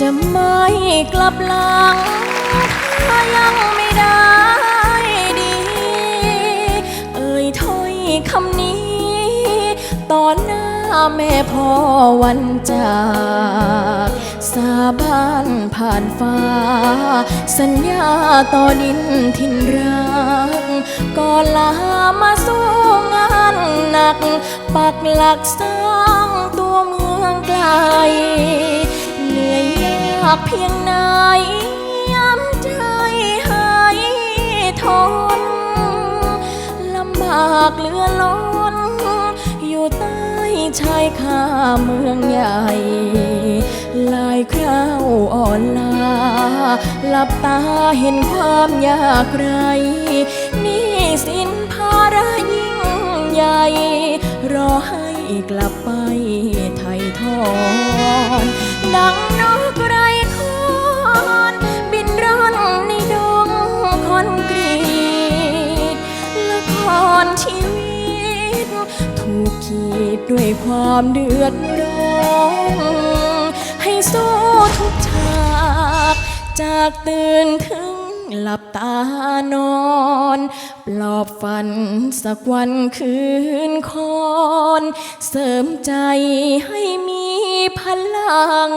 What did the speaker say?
จะไม่กลับหลัง ถ้ายังไม่ได้ดี เอ่ยถ้อยคำนี้ต่อหน้าแม่พ่อวันจาก สาบานผ่านฟ้า สัญญาต่อดินทินรักก่อนลามาสู้งานหนัก ปักหลักสร้างากเพียงไหนย้ำใจให้ทนลำบากเลือล้น อยู่ใต้ชายคาเมืองใหญ่ ลายคราวอ่อนลา หลับตาเห็นความยากไรนี่สินภาระยิ่งใหญ่ รอให้กลับไปไทยทอนดังนก ชีวิต ถูกขีดด้วยความเดือดร้อนให้สู้ทุกฉากจากตื่นถึงหลับตานอน ปลอบฝันสักวันคืนคอน เสริมใจให้มีพลัง